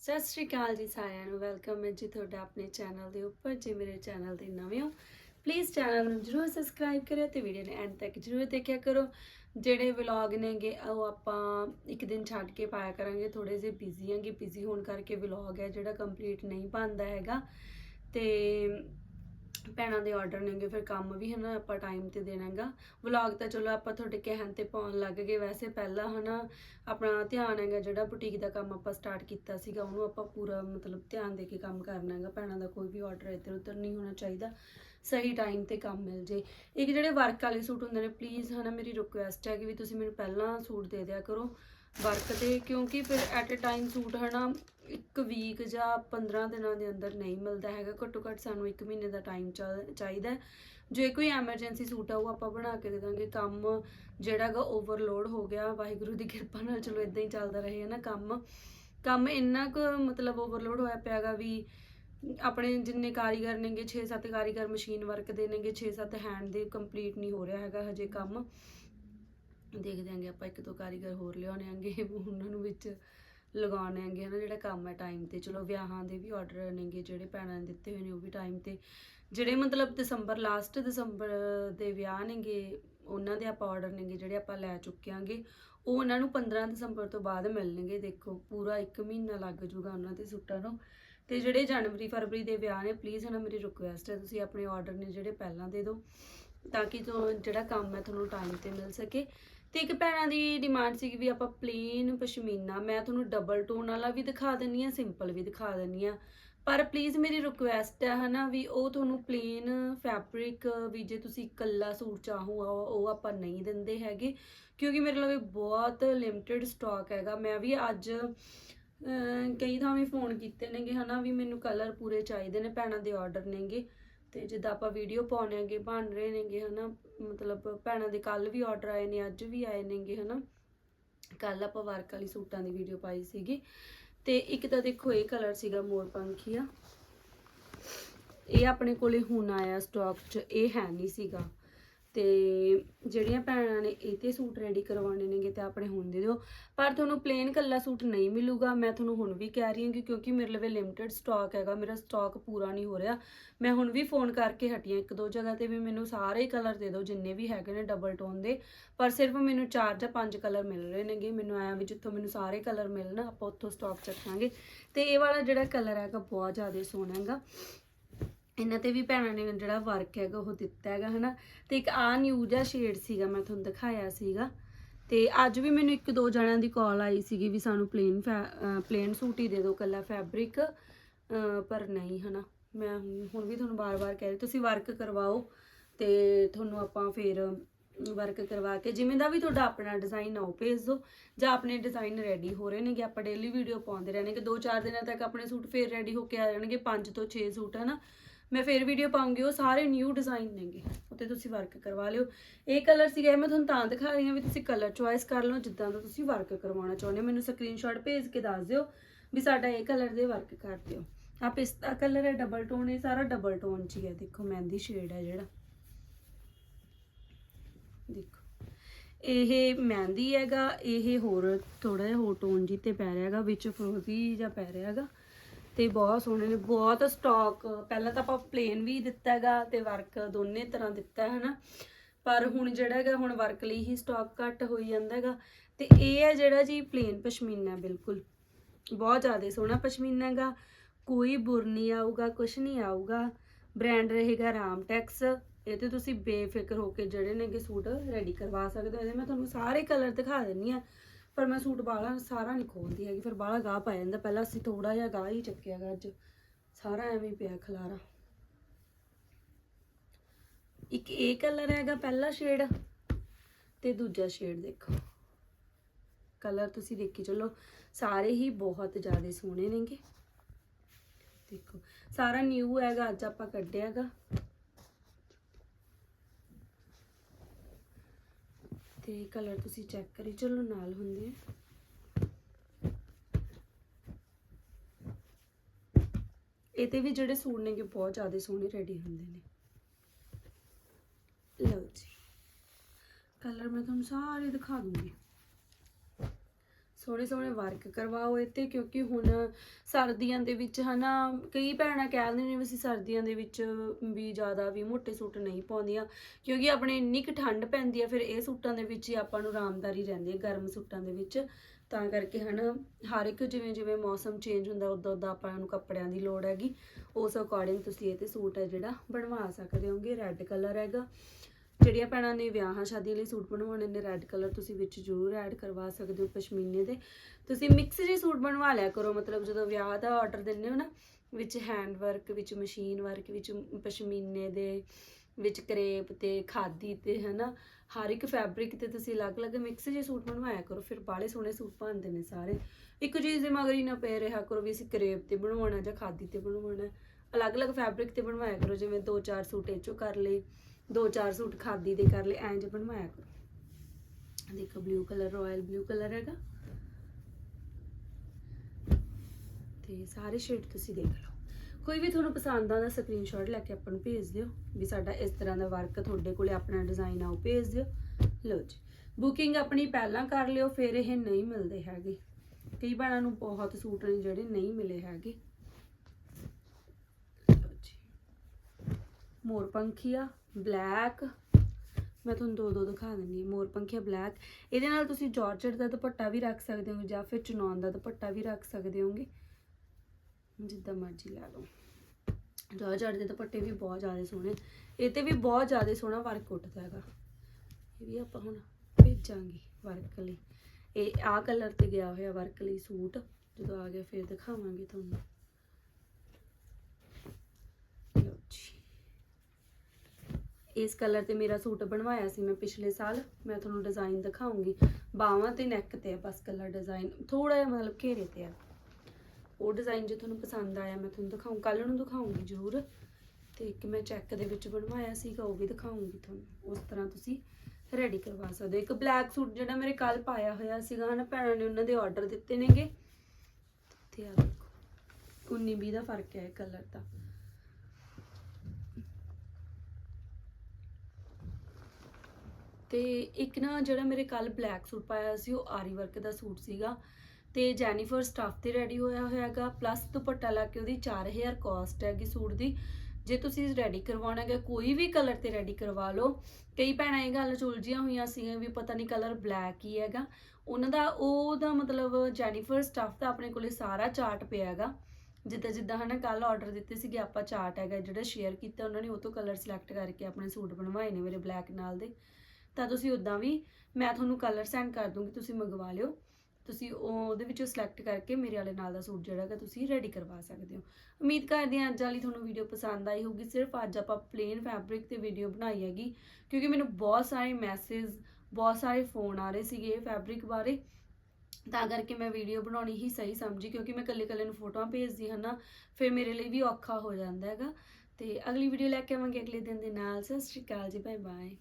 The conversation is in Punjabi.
ਸਤਿ ਸ਼੍ਰੀ ਅਕਾਲ ਜੀ ਸਾਰਿਆਂ ਨੂੰ ਵੈਲਕਮ ਹੈ ਜੀ ਤੁਹਾਡਾ ਆਪਣੇ ਚੈਨਲ ਦੇ ਉੱਪਰ, ਜੇ ਮੇਰੇ ਚੈਨਲ ਦੇ ਨਵੇਂ ਹੋ ਪਲੀਜ਼ ਚੈਨਲ ਨੂੰ ਜਰੂਰ ਸਬਸਕ੍ਰਾਈਬ ਕਰਿਓ ਤੇ ਵੀਡੀਓ ਨੂੰ ਐਂਡ ਤੱਕ ਜਰੂਰ ਦੇਖਿਆ ਕਰੋ। ਜਿਹੜੇ ਵਲੌਗ ਨੇਗੇ, ਉਹ ਆਪਾਂ ਇੱਕ ਦਿਨ ਛੱਡ ਕੇ ਪਾਇਆ ਕਰਾਂਗੇ ਥੋੜੇ ਜਿਹੇ ਬਿਜ਼ੀ ਆਂਗੇ ਬਿਜ਼ੀ ਹੋਣ ਕਰਕੇ ਵਲੌਗ ਹੈ ਜਿਹੜਾ ਕੰਪਲੀਟ ਨਹੀਂ ਬਣਦਾ ਹੈਗਾ। ਤੇ ਭੈਣਾਂ ਦੇ ਆਰਡਰ ਨੇਗੇ, ਫਿਰ ਕੰਮ ਵੀ ਹਨਾ ਆਪਾਂ ਟਾਈਮ ਤੇ ਦੇਣਾਗਾ। ਵਲੌਗ ਤਾਂ ਚਲੋ ਆਪਾਂ ਤੁਹਾਡੇ ਕਹਿਣ ਤੇ ਪਾਉਣ ਲੱਗ ਗਏ। ਵੈਸੇ ਪਹਿਲਾਂ ਹਨਾ ਆਪਣਾ ਧਿਆਨ ਹੈਗਾ, ਜਿਹੜਾ ਬੁਟੀਕ ਦਾ ਕੰਮ ਆਪਾਂ ਸਟਾਰਟ ਕੀਤਾ ਸੀਗਾ, ਉਹਨੂੰ ਆਪਾਂ ਪੂਰਾ ਮਤਲਬ ਧਿਆਨ ਦੇ ਕੇ ਕੰਮ ਕਰਨਾ ਹੈਗਾ। ਭੈਣਾਂ ਦਾ ਕੋਈ ਵੀ ਆਰਡਰ ਇੱਧਰ ਉੱਧਰ ਨਹੀਂ ਹੋਣਾ ਚਾਹੀਦਾ। ਸਹੀ ਟਾਈਮ ਤੇ ਕੰਮ ਮਿਲ ਜੇ। ਇੱਕ ਜਿਹੜੇ ਵਰਕ ਵਾਲੇ ਸੂਟ ਹੁੰਦੇ ਨੇ ਪਲੀਜ਼ ਹਨਾ ਮੇਰੀ ਰਿਕੁਐਸਟ ਹੈ ਕਿ ਵੀ ਤੁਸੀਂ ਮੈਨੂੰ ਪਹਿਲਾਂ ਸੂਟ ਦੇ ਦਿਆ ਕਰੋ। ਵਰਕ ਤੇ ਕਿਉਂਕਿ ਫਿਰ ਐਟ ਅ ਟਾਈਮ ਸੂਟ ਹਨਾ ਇੱਕ ਵੀਕ ਜਾਂ 15 ਦਿਨਾਂ ਦੇ ਅੰਦਰ ਨਹੀਂ ਮਿਲਦਾ ਹੈਗਾ। ਘੱਟੋ ਘੱਟ ਸਾਨੂੰ 1 ਮਹੀਨੇ ਦਾ ਟਾਈਮ ਚਾਹੀਦਾ ਜੇ ਕੋਈ ਐਮਰਜੈਂਸੀ ਸੂਟ ਆ, ਉਹ ਆਪਾਂ ਬਣਾ ਕੇ ਦੇ ਦਾਂਗੇ। ਕੰਮ ਜਿਹੜਾਗਾ ਓਵਰਲੋਡ ਹੋ ਗਿਆ, ਵਾਹਿਗੁਰੂ ਦੀ ਕਿਰਪਾ ਨਾਲ ਚਲੋ ਇਦਾਂ ਹੀ ਚੱਲਦਾ ਰਹੇ ਨਾ ਕੰਮ। ਕੰਮ ਇੰਨਾ ਕੁ ਮਤਲਬ ਓਵਰਲੋਡ ਹੋਇਆ ਪਿਆਗਾ ਵੀ ਆਪਣੇ ਜਿੰਨੇ ਕਾਰੀਗਰ ਨੇਗੇ 6-7 ਕਾਰੀਗਰ ਮਸ਼ੀਨ ਵਰਕ ਦੇ ਨੇਗੇ 6-7 ਹੈਂਡ ਦੇ ਕੰਪਲੀਟ ਨਹੀਂ ਹੋ ਰਿਹਾ ਹੈਗਾ ਹਜੇ ਕੰਮ। ਦੇਖਦੇ ਆਂਗੇ, ਆਪਾਂ ਇੱਕ ਦੋ ਕਾਰੀਗਰ ਹੋਰ ਲਿਆਉਣੇ ਆਂਗੇ, ਉਹਨਾਂ ਨੂੰ ਵਿੱਚ ਲਗਾਉਣੇ ਆਂਗੇ, ਹਨਾ, ਜਿਹੜਾ ਕੰਮ ਹੈ ਟਾਈਮ ਤੇ। ਚਲੋ, ਵਿਆਹਾਂ ਦੇ ਵੀ ਆਰਡਰ ਨੇਗੇ, ਜਿਹੜੇ ਭੈਣਾਂ ਨੇ ਦਿੱਤੇ ਹੋਏ ਨੇ, ਉਹ ਵੀ ਟਾਈਮ ਤੇ। ਜਿਹੜੇ ਮਤਲਬ ਦਸੰਬਰ ਲਾਸਟ ਦਸੰਬਰ ਦੇ ਵਿਆਹ ਨੇਗੇ, ਉਹਨਾਂ ਦੇ ਆਪਾਂ ਆਰਡਰ ਨੇਗੇ, ਜਿਹੜੇ ਆਪਾਂ ਲੈ ਚੁੱਕੇ ਆਂਗੇ, ਉਹ ਉਹਨਾਂ ਨੂੰ 15 ਦਸੰਬਰ ਤੋਂ ਬਾਅਦ ਮਿਲਣਗੇ। ਦੇਖੋ, ਪੂਰਾ 1 ਮਹੀਨਾ ਲੱਗ ਜੂਗਾ ਉਹਨਾਂ ਦੇ ਸੂਟਾਂ ਨੂੰ। ਤੇ ਜਿਹੜੇ ਜਨਵਰੀ, ਫਰਵਰੀ ਦੇ ਵਿਆਹ ਨੇ ਪਲੀਜ਼ ਹਨਾ, ਮੇਰੀ ਰਿਕੁਐਸਟ ਹੈ, ਤੁਸੀਂ ਆਪਣੇ ਆਰਡਰ ਨੇ ਜਿਹੜੇ ਪਹਿਲਾਂ ਦੇ ਦਿਓ, ਤਾਂ ਕਿ ਤੋਂ ਜਿਹੜਾ ਕੰਮ ਹੈ, ਤੁਹਾਨੂੰ ਟਾਈਮ ਤੇ ਮਿਲ ਸਕੇ। ਤੇ ਇੱਕ ਭੈਣਾਂ ਦੀ ਡਿਮਾਂਡ ਸੀ ਵੀ ਆਪਾਂ ਪਲੇਨ ਪਸ਼ਮੀਨਾ ਮੈਂ ਤੁਹਾਨੂੰ ਡਬਲ ਟੋਨ ਵਾਲਾ ਵੀ ਦਿਖਾ ਦਿੰਨੀ ਆ ਸਿੰਪਲ ਵੀ ਦਿਖਾ ਦਿੰਨੀ ਆ ਪਰ ਪਲੀਜ਼ ਮੇਰੀ ਰਿਕੁਐਸਟ ਹੈ ਹਨਾ ਵੀ ਉਹ ਤੁਹਾਨੂੰ ਪਲੇਨ ਫੈਬਰਿਕ ਵੀ ਜੇ ਤੁਸੀਂ ਇਕੱਲਾ ਸੂਟ ਚਾਹੋ ਉਹ ਉਹ ਆਪਾਂ ਨਹੀਂ ਦਿੰਦੇ ਹੈਗੇ। ਕਿਉਂਕਿ ਮੇਰੇ ਲਈ ਬਹੁਤ ਲਿਮਟਿਡ ਸਟਾਕ ਹੈਗਾ। ਮੈਂ ਵੀ ਅੱਜ ਅਹ, ਕਈ ਥਾਵੇਂ ਫੋਨ ਕੀਤੇ ਨੇਗੇ ਹਨਾ ਵੀ ਮੈਨੂੰ ਕਲਰ ਪੂਰੇ ਚਾਹੀਦੇ ਨੇ ਭੈਣਾਂ ਦੇ ਆਰਡਰ ਨੇਗੇ। ਤੇ ਜਿੱਦਾਂ ਆਪਾਂ ਵੀਡੀਓ ਪਾਉਣੇ ਆਗੇ ਬਣ ਰਹੇ ਨੇਗੇ, ਹਨਾ? ਮਤਲਬ ਭੈਣਾਂ ਦੇ ਕੱਲ ਵੀ ਆਰਡਰ ਆਏ ਨੇ, ਅੱਜ ਵੀ ਆਏ ਨੇਗੇ, ਹਨਾ? ਕੱਲ ਆਪਾਂ ਵਰਕ ਵਾਲੀ ਸੂਟਾਂ ਦੀ ਵੀਡੀਓ ਪਾਈ ਸੀਗੀ। ਤੇ ਇੱਕ ਤਾਂ ਦੇਖੋ, ਇਹ ਕਲਰ ਸੀਗਾ ਮੋਰ ਪੰਖੀਆ ਇਹ ਆਪਣੇ ਕੋਲੇ ਹੁਣ ਆਇਆ ਸਟਾਕ 'ਚ, ਇਹ ਹੈ ਨਹੀਂ ਸੀਗਾ। ਤੇ ਜਿਹੜੀਆਂ ਭੈਣਾਂ ਨੇ ਇਹ ਤੇ ਸੂਟ ਰੈਡੀ ਕਰਵਾਉਣੇ ਨੇਗੇ ਤੇ ਆਪਣੇ ਹੁਣ ਦੇ ਦਿਓ। ਪਰ ਤੁਹਾਨੂੰ ਪਲੇਨ ਕੱਲਾ ਸੂਟ ਨਹੀਂ ਮਿਲੂਗਾ, ਮੈਂ ਤੁਹਾਨੂੰ ਹੁਣ ਵੀ ਕਹਿ ਰਹੀ ਹਾਂ ਕਿ ਕਿਉਂਕਿ ਮੇਰੇ ਲਵੇ ਲਿਮਟਿਡ ਸਟਾਕ ਹੈਗਾ, ਮੇਰਾ ਸਟਾਕ ਪੂਰਾ ਨਹੀਂ ਹੋ ਰਿਹਾ। ਮੈਂ ਹੁਣ ਵੀ ਫੋਨ ਕਰਕੇ ਹਟੀ ਹਾਂ ਇੱਕ ਦੋ ਜਗ੍ਹਾ ਤੇ ਵੀ ਮੈਨੂੰ ਸਾਰੇ ਕਲਰ ਦੇ ਦਿਓ, ਜਿੰਨੇ ਵੀ ਹੈਗੇ ਨੇ ਡਬਲ ਟੋਨ ਦੇ। ਪਰ ਸਿਰਫ ਮੈਨੂੰ ਚਾਰ ਜਾਂ ਪੰਜ ਕਲਰ ਮਿਲ ਰਹੇ ਨੇਗੇ। ਮੈਨੂੰ ਆਇਆ ਵੀ ਜਿੱਥੋਂ ਮੈਨੂੰ ਸਾਰੇ ਕਲਰ ਮਿਲਣ, ਆਪਾਂ ਉੱਥੋਂ ਸਟਾਕ ਚੱਕਾਂਗੇ। ਤੇ ਇਹ ਵਾਲਾ ਜਿਹੜਾ ਕਲਰ ਹੈਗਾ, ਬਹੁਤ ਜ਼ਿਆਦਾ ਸੋਹਣਾ ਹੈਗਾ। ਇਹਨਾਂ ਤੇ ਵੀ ਭੈਣਾਂ ਨੇ ਜਿਹੜਾ ਵਰਕ ਹੈਗਾ ਉਹ ਦਿੱਤਾ ਹੈਗਾ, ਹਨਾ? ਤੇ ਇੱਕ ਆ ਨਿਊ ਜਿਹਾ ਸ਼ੇਡ ਸੀਗਾ, ਮੈਂ ਤੁਹਾਨੂੰ ਦਿਖਾਇਆ ਸੀਗਾ। ਤੇ ਅੱਜ ਵੀ ਮੈਨੂੰ ਇੱਕ ਦੋ ਜਣਿਆਂ ਦੀ ਕਾਲ ਆਈ ਸੀਗੀ ਵੀ ਸਾਨੂੰ ਪਲੇਨ ਪਲੇਨ ਸੂਟ ਹੀ ਦੇ ਦਿਓ ਕੱਲਾ ਫੈਬਰਿਕ ਪਰ ਨਹੀਂ, ਹਨਾ? ਮੈਂ ਹੁਣ ਵੀ ਤੁਹਾਨੂੰ ਬਾਰ-ਬਾਰ ਕਹਿ ਰਹੀ ਤੁਸੀਂ ਵਰਕ ਕਰਵਾਓ ਤੇ ਤੁਹਾਨੂੰ ਆਪਾਂ ਫੇਰ ਵਰਕ ਕਰਵਾ ਕੇ, ਜਿਵੇਂ ਦਾ ਵੀ ਤੁਹਾਡਾ ਆਪਣਾ ਡਿਜ਼ਾਈਨ ਆ ਭੇਜ ਦਿਓ। ਜਾਂ ਆਪਣੇ ਡਿਜ਼ਾਈਨ ਰੈਡੀ ਹੋ ਰਹੇ ਨੇਗੇ, ਆਪਾਂ ਡੇਲੀ ਵੀਡੀਓ ਪਾਉਂਦੇ ਰਹਿਣਗੇ। ਦੋ ਚਾਰ ਦਿਨਾਂ ਤੱਕ ਆਪਣੇ ਸੂਟ ਫੇਰ ਰੈਡੀ ਹੋ ਕੇ ਆ ਜਾਣਗੇ 5 ਤੋਂ 6 ਸੂਟ, ਹਨਾ? ਮੈਂ ਫੇਰ ਵੀਡੀਓ ਪਾਉਂਗੀ, ਉਹ ਸਾਰੇ ਨਿਊ ਡਿਜ਼ਾਈਨ ਨੇਗੇ। ਉੱਤੇ ਤੁਸੀਂ ਵਰਕ ਕਰਵਾ ਲਿਓ। ਇਹ ਕਲਰ ਸੀਗਾ, ਇਹ ਮੈਂ ਤੁਹਾਨੂੰ ਤਾਂ ਦਿਖਾ ਰਹੀ ਹਾਂ ਵੀ ਤੁਸੀਂ ਕਲਰ ਚੁਆਇਸ ਕਰ ਲਓ, ਜਿੱਦਾਂ ਦਾ ਤੁਸੀਂ ਵਰਕ ਕਰਵਾਉਣਾ ਚਾਹੁੰਦੇ ਹੋ। ਮੈਨੂੰ ਸਕਰੀਨਸ਼ਾਟ ਭੇਜ ਕੇ ਦੱਸ ਦਿਓ ਵੀ ਸਾਡਾ ਇਹ ਕਲਰ ਦੇ ਵਰਕ ਕਰ ਦਿਓ ਆ ਪਿਸਤਾ ਕਲਰ ਹੈ ਡਬਲ ਟੋਨ ਇਹ ਸਾਰਾ ਡਬਲ ਟੋਨ ਚ ਹੀ ਹੈ। ਦੇਖੋ, ਮਹਿੰਦੀ ਸ਼ੇਡ ਹੈ ਜਿਹੜਾ। ਦੇਖੋ, ਇਹ ਮਹਿੰਦੀ ਹੈਗਾ, ਇਹ ਹੋਰ ਥੋੜਾ ਜਿਹਾ ਹੋਰ ਟੋਨ ਜੀ ਤੇ ਪੈ ਰਿਹਾ ਹੈਗਾ, ਵਿੱਚ ਫਰੋਜ਼ੀ ਜਾਂ ਪੈ ਰਿਹਾ ਹੈਗਾ। ਤੇ ਬਹੁਤ ਸੋਹਣੇ ਨੇ, ਬਹੁਤ ਸਟਾਕ ਪਹਿਲਾਂ ਤਾਂ ਆਪਾਂ ਪਲੇਨ ਵੀ ਦਿੱਤਾ ਹੈਗਾ ਤੇ ਵਰਕ ਦੋਨੇ ਤਰ੍ਹਾਂ ਦਿੱਤਾ ਹੈ ਹਨਾ ਪਰ ਹੁਣ ਜਿਹੜਾ ਹੈਗਾ, ਹੁਣ ਵਰਕ ਲਈ ਹੀ ਸਟਾਕ ਘੱਟ ਹੋਈ ਜਾਂਦਾ ਹੈਗਾ। ਤੇ ਇਹ ਹੈ ਜਿਹੜਾ ਜੀ ਪਲੇਨ ਪਸ਼ਮੀਨਾ ਬਿਲਕੁਲ। ਬਹੁਤ ਜ਼ਿਆਦਾ ਸੋਹਣਾ ਪਸ਼ਮੀਨਾ ਹੈਗਾ। ਕੋਈ ਬੁਰ ਨਹੀਂ ਆਊਗਾ, ਕੁਛ ਨਹੀਂ ਆਊਗਾ। ਬ੍ਰਾਂਡ ਰਹੇਗਾ ਰਾਮਟੈਕਸ। ਇਹ ਤੇ ਤੁਸੀਂ ਬੇਫਿਕਰ ਹੋ ਕੇ ਜਿਹੜੇ ਨੇਗੇ ਸੂਟ ਰੈਡੀ ਕਰਵਾ ਸਕਦੇ ਹੋ। ਇਹਦੇ ਮੈਂ ਤੁਹਾਨੂੰ ਸਾਰੇ ਕਲਰ ਦਿਖਾ ਦਿੰਨੀ ਆ ਪਰ ਮੈਂ ਸੂਟ ਬਾਲਾ ਸਾਰਾ ਨਹੀਂ ਖੋਲਦੀ ਹੈਗੀ, ਫਿਰ ਬਾਲਾ ਗਾਹ ਪੈ ਜਾਂਦਾ। ਪਹਿਲਾਂ ਅਸੀਂ ਥੋੜਾ ਜਿਹਾ ਗਾਹ ਹੀ ਚੱਕਿਆਗਾ ਅੱਜ। ਸਾਰਾ ਐਵੇਂ ਹੀ ਪਿਆ ਖਲਾਰਾ। ਇੱਕ ਇਹ ਕਲਰ ਹੈਗਾ ਪਹਿਲਾ ਸ਼ੇਡ ਤੇ ਦੂਜਾ ਸ਼ੇਡ ਦੇਖੋ। ਕਲਰ ਤੁਸੀਂ ਦੇਖੀ ਚਲੋ, ਸਾਰੇ ਹੀ ਬਹੁਤ ਜ਼ਿਆਦਾ ਸੋਹਣੇ ਨੇਗੇ। ਦੇਖੋ, ਸਾਰਾ ਨਿਊ ਹੈਗਾ, ਅੱਜ ਆਪਾਂ ਕੱਢਿਆਗਾ ਤੇ ਕਲਰ ਤੁਸੀਂ ਚੈੱਕ ਕਰੀ। ਚਲੋ ਨਾਲ ਹੁੰਦੇ ਆ। ਇਹ ਵੀ ਜਿਹੜੇ ਸੂਟ ਨੇਗੇ ਬਹੁਤ ਜ਼ਿਆਦਾ ਸੋਹਣੇ ਰੈਡੀ ਹੁੰਦੇ ਨੇ। ਲਓ ਜੀ। ਕਲਰ ਮੈਂ ਤੁਹਾਨੂੰ ਸਾਰੇ ਦਿਖਾ ਦੂੰਗੀ। ਸੋਹਣੇ ਸੋਹਣੇ ਵਰਕ ਕਰਵਾਓ ਇਹ ਤੇ ਕਿਉਂਕਿ ਹੁਣ ਸਰਦੀਆਂ ਦੇ ਵਿੱਚ ਹਨਾ, ਕਈ ਭੈਣਾਂ ਕਹਿੰਦੇ ਨੇ ਵੀ ਅਸੀਂ ਸਰਦੀਆਂ ਦੇ ਵਿੱਚ ਵੀ ਜ਼ਿਆਦਾ ਵੀ ਮੋਟੇ ਸੂਟ ਨਹੀਂ ਪਾਉਂਦੀਆਂ, ਕਿਉਂਕਿ ਆਪਣੇ ਇੰਨੀ ਕੁ ਠੰਡ ਪੈਂਦੀ ਆ, ਫਿਰ ਇਹ ਸੂਟਾਂ ਦੇ ਵਿੱਚ ਹੀ ਆਪਾਂ ਨੂੰ ਆਰਾਮਦਾਰੀ ਰਹਿੰਦੀ ਹੈ ਗਰਮ ਸੂਟਾਂ ਦੇ ਵਿੱਚ। ਤਾਂ ਕਰਕੇ ਹਨਾ, ਹਰ ਇੱਕ ਜਿਵੇਂ ਜਿਵੇਂ ਮੌਸਮ ਚੇਂਜ ਹੁੰਦਾ ਉਦੋਂ ਉਦੋਂ ਆਪਾਂ ਨੂੰ ਕੱਪੜਿਆਂ ਦੀ ਲੋੜ ਹੈਗੀ। ਉਸ ਅਕੋਰਡਿੰਗ ਤੁਸੀਂ ਇਹ ਤੇ ਸੂਟ ਹੈ ਜਿਹੜਾ ਬਣਵਾ ਸਕਦੇ ਹੋਗੇ ਰੈੱਡ ਕਲਰ ਹੈਗਾ। ਜਿਹੜੀਆਂ ਭੈਣਾਂ ਨੇ ਵਿਆਹਾਂ ਸ਼ਾਦੀਆਂ ਲਈ ਸੂਟ ਬਣਵਾਉਣੇ ਨੇ ਰੈੱਡ ਕਲਰ ਤੁਸੀਂ ਵਿੱਚ ਜ਼ਰੂਰ ਐਡ ਕਰਵਾ ਸਕਦੇ ਹੋ ਪਸ਼ਮੀਨੇ ਦੇ। ਤੁਸੀਂ ਮਿਕਸ ਜਿਹੇ ਸੂਟ ਬਣਵਾ ਲਿਆ ਕਰੋ, ਮਤਲਬ ਜਦੋਂ ਵਿਆਹ ਦਾ ਆਰਡਰ ਦਿੰਦੇ ਹੋ ਨਾ, ਵਿੱਚ ਹੈਂਡ ਵਰਕ ਵਿੱਚ ਮਸ਼ੀਨ ਵਰਕ ਵਿੱਚ ਪਸ਼ਮੀਨੇ ਦੇ, ਵਿੱਚ ਕਰੇਪ ਤੇ ਖਾਦੀ ਤੇ ਹਨਾ, ਹਰ ਇੱਕ ਫੈਬਰਿਕ ਤੇ ਤੁਸੀਂ ਅਲੱਗ-ਅਲੱਗ ਮਿਕਸ ਜਿਹੇ ਸੂਟ ਬਣਵਾਇਆ ਕਰੋ, ਫਿਰ ਬਾਲੇ ਸੋਹਣੇ ਸੂਟ ਬਣਦੇ ਨੇ ਸਾਰੇ। ਇੱਕ ਚੀਜ਼ ਦੇ ਮਗਰ ਹੀ ਨਾ ਪਏ ਰਿਹਾ ਕਰੋ ਵੀ ਅਸੀਂ ਕਰੇਪ ਤੇ ਬਣਵਾਉਣਾ ਜਾਂ ਖਾਦੀ ਤੇ ਬਣਵਾਉਣਾ। ਅਲੱਗ-ਅਲੱਗ ਫੈਬਰਿਕ ਤੇ ਬਣਵਾਇਆ ਕਰੋ, ਜਿਵੇਂ ਦੋ ਚਾਰ ਸੂਟ ਇਹ ਚੋਂ ਕਰ ਲਏ। ਦੋ ਚਾਰ ਸੂਟ ਖਾਦੀ ਦੇ ਕਰ ਲਏ ਐਂਜ ਬਣਵਾਇਆ ਕਰੋ। ਦੇਖੋ blue colour royal blue colour ਹੈਗਾ। ਤੇ ਸਾਰੇ ਸ਼ੇਡ ਤੁਸੀਂ ਦੇਖ ਲਓ। ਕੋਈ ਵੀ ਤੁਹਾਨੂੰ ਪਸੰਦ ਆਉਂਦਾ ਸਕਰੀਨਸ਼ਾਟ ਲੈ ਕੇ ਆਪਾਂ ਨੂੰ ਭੇਜ ਦਿਓ ਵੀ ਸਾਡਾ ਇਸ ਤਰ੍ਹਾਂ ਦਾ ਵਰਕ ਤੁਹਾਡੇ ਕੋਲੇ ਆਪਣਾ ਡਿਜ਼ਾਈਨ ਆ, ਉਹ ਭੇਜ ਦਿਓ। ਲਓ ਜੀ ਬੁਕਿੰਗ ਆਪਣੀ ਪਹਿਲਾਂ ਕਰ ਲਿਓ, ਫਿਰ ਇਹ ਨਹੀਂ ਮਿਲਦੇ ਹੈਗੇ। ਕਈ ਭੈਣਾਂ ਨੂੰ ਬਹੁਤ ਸੂਟ ਨੇ ਜਿਹੜੇ ਨਹੀਂ ਮਿਲੇ ਹੈਗੇ ਲਓ ਜੀ ਮੋਰ ਪੰਖੀਆ, ਬਲੈਕ। ਮੈਂ ਤੁਹਾਨੂੰ ਦੋ ਦੋ ਦਿਖਾ ਦਿੰਦੀ ਹਾਂ, ਮੋਰ ਪੰਖੀਆ, ਬਲੈਕ। ਇਹਦੇ ਨਾਲ ਤੁਸੀਂ ਜਾਰਜਟ ਦਾ ਦੁਪੱਟਾ ਵੀ ਰੱਖ ਸਕਦੇ ਹੋ ਜਾਂ ਫਿਰ ਚਨੌਨ ਦਾ ਦੁਪੱਟਾ ਵੀ ਰੱਖ ਸਕਦੇ ਹੋਗੇ। ਜਿੱਦਾਂ ਮਰਜ਼ੀ ਲੈ ਲਓ। ਜਾਰਜਟ ਦੇ ਦੁਪੱਟੇ ਵੀ ਬਹੁਤ ਜ਼ਿਆਦਾ ਸੋਹਣੇ। ਇਹ ਤੇ ਵੀ ਬਹੁਤ ਜ਼ਿਆਦਾ ਸੋਹਣਾ ਵਰਕ ਉੱਠਦਾ ਹੈਗਾ। ਇਹ ਵੀ ਆਪਾਂ ਹੁਣ ਭੇਜਾਂਗੇ ਵਰਕ ਲਈ। ਇਹ ਆ ਕਲਰ ਤੇ ਗਿਆ ਹੋਇਆ ਵਰਕ ਲਈ ਸੂਟ। ਜਦੋਂ ਆ ਗਿਆ ਫਿਰ ਦਿਖਾਵਾਂਗੇ ਤੁਹਾਨੂੰ ਲਓ ਜੀ ਇਸ ਕਲਰ ਤੇ ਮੇਰਾ ਸੂਟ ਬਣਵਾਇਆ ਸੀ ਮੈਂ ਪਿਛਲੇ ਸਾਲ, ਮੈਂ ਤੁਹਾਨੂੰ ਡਿਜ਼ਾਈਨ ਦਿਖਾਉਂਗੀ। ਬਾਹਾਂ ਤੇ ਨੈਕ ਤੇ ਆ, ਬਸ ਕਲਰ ਡਿਜ਼ਾਈਨ ਥੋੜਾ ਜਿਹਾ ਮਤਲਬ ਘੇਰੇ ਤੇ ਆ। ਉਹ ਡਿਜ਼ਾਈਨ ਜੇ ਤੁਹਾਨੂੰ ਪਸੰਦ ਆਇਆ, ਮੈਂ ਤੁਹਾਨੂੰ ਦਿਖਾਉਂ ਕੱਲ ਨੂੰ ਦਿਖਾਉਂਗੀ ਜ਼ਰੂਰ। ਤੇ ਇੱਕ ਮੈਂ ਚੈੱਕ ਦੇ ਵਿੱਚ ਬਣਵਾਇਆ ਸੀਗਾ, ਉਹ ਵੀ ਦਿਖਾਉਂਗੀ ਤੁਹਾਨੂੰ। ਉਸ ਤਰ੍ਹਾਂ ਤੁਸੀਂ ਰੈਡੀ ਕਰਵਾ ਸਕਦੇ ਹੋ। ਇੱਕ ਬਲੈਕ ਸੂਟ ਜਿਹੜਾ ਮੇਰੇ ਕੱਲ ਪਾਇਆ ਹੋਇਆ ਸੀਗਾ, ਹਨਾ ਭੈਣਾਂ ਨੇ, ਉਹਨਾਂ ਦੇ ਆਰਡਰ ਦਿੱਤੇ ਨੇਗੇ। ਤੇ ਆ ਦੇਖੋ 19 20 ਦਾ ਫ਼ਰਕ ਹੈ ਕਲਰ ਦਾ। ਤੇ ਇੱਕ ਨਾ ਜਿਹੜਾ ਮੇਰੇ ਕੱਲ ਬਲੈਕ ਸੂਟ ਪਾਇਆ ਸੀ, ਉਹ ਆਰੀ ਵਰਕ ਦਾ ਸੂਟ ਸੀਗਾ ਤੇ ਜੈਨੀਫਰ ਸਟਾਫ ਤੇ ਰੈਡੀ ਹੋਇਆ ਹੋਇਆਗਾ ਪਲੱਸ ਦੁਪੱਟਾ ਲਾ ਕੇ ਉਹਦੀ 4000 ਕਾਸਟ ਹੈਗੀ ਸੂਟ ਦੀ। ਜੇ ਤੁਸੀਂ ਰੈਡੀ ਕਰਵਾਉਣਾ ਹੈਗਾ, ਕੋਈ ਵੀ ਕਲਰ ਤੇ ਰੈਡੀ ਕਰਵਾ ਲਓ। ਕਈ ਭੈਣਾਂ ਇਹ ਗੱਲ ਚੁਲਝੀਆਂ ਹੋਈਆਂ ਸੀਗੀਆਂ ਵੀ ਪਤਾ ਨਹੀਂ ਕਲਰ ਬਲੈਕ ਹੀ ਹੈਗਾ। ਉਹਨਾਂ ਦਾ, ਉਹਦਾ ਮਤਲਬ ਜੈਨੀਫਰ ਸਟਾਫ ਦਾ ਆਪਣੇ ਕੋਲੇ ਸਾਰਾ ਚਾਰਟ ਪਿਆ ਹੈਗਾ। ਜਿੱਦਾਂ ਜਿੱਦਾਂ ਹਨਾ ਕੱਲ ਆਰਡਰ ਦਿੱਤੇ ਸੀਗੇ, ਆਪਾਂ ਚਾਰਟ ਹੈਗਾ ਜਿਹੜਾ ਸ਼ੇਅਰ ਕੀਤਾ, ਉਹਨਾਂ ਨੇ ਉਹ ਤੋਂ ਕਲਰ ਸਿਲੈਕਟ ਕਰਕੇ ਆਪਣੇ ਸੂਟ ਬਣਵਾਏ ਨੇ ਮੇਰੇ ਬਲੈਕ ਨਾਲ ਦੇ। ਤਾਂ ਤੁਸੀਂ ਉਦਾਂ ਵੀ ਮੈਂ ਤੁਹਾਨੂੰ ਕਲਰ ਸੈਂਡ ਕਰ ਦੂੰਗੀ, ਤੁਸੀਂ ਮੰਗਵਾ ਲਿਓ। ਤੁਸੀਂ ਉਹ ਉਹਦੇ ਵਿੱਚੋਂ ਸਿਲੈਕਟ ਕਰਕੇ ਮੇਰੇ ਵਾਲੇ ਨਾਲ ਦਾ ਸੂਟ ਜਿਹੜਾ ਹੈਗਾ ਤੁਸੀਂ ਰੈਡੀ ਕਰਵਾ ਸਕਦੇ ਹੋ। ਉਮੀਦ ਕਰਦੇ ਹਾਂ ਅੱਜ ਵਾਲੀ ਤੁਹਾਨੂੰ ਵੀਡੀਓ ਪਸੰਦ ਆਈ ਹੋਊਗੀ। ਸਿਰਫ ਅੱਜ ਆਪਾਂ ਪਲੇਨ ਫੈਬਰਿਕ ਤੇ ਵੀਡੀਓ ਬਣਾਈ ਹੈਗੀ, ਕਿਉਂਕਿ ਮੈਨੂੰ ਬਹੁਤ ਸਾਰੇ ਮੈਸੇਜ ਬਹੁਤ ਸਾਰੇ ਫੋਨ ਆ ਰਹੇ ਸੀਗੇ ਇਹ ਫੈਬਰਿਕ ਬਾਰੇ। ਤਾਂ ਕਰਕੇ ਮੈਂ ਵੀਡੀਓ ਬਣਾਉਣੀ ਹੀ ਸਹੀ ਸਮਝੀ, ਕਿਉਂਕਿ ਮੈਂ ਇਕੱਲੇ ਇਕੱਲੇ ਨੂੰ ਫੋਟੋਆਂ ਭੇਜਦੀ ਹਾਂ ਨਾ, ਫਿਰ ਮੇਰੇ ਲਈ ਵੀ ਔਖਾ ਹੋ ਜਾਂਦਾ ਹੈਗਾ। ਤੇ ਅਗਲੀ ਵੀਡੀਓ ਲੈ ਕੇ ਆਵਾਂਗੇ ਅਗਲੇ ਦਿਨ ਦੇ ਨਾਲ। ਸਤਿ ਸ਼੍ਰੀ ਅਕਾਲ ਜੀ ਬਾਏ ਬਾਏ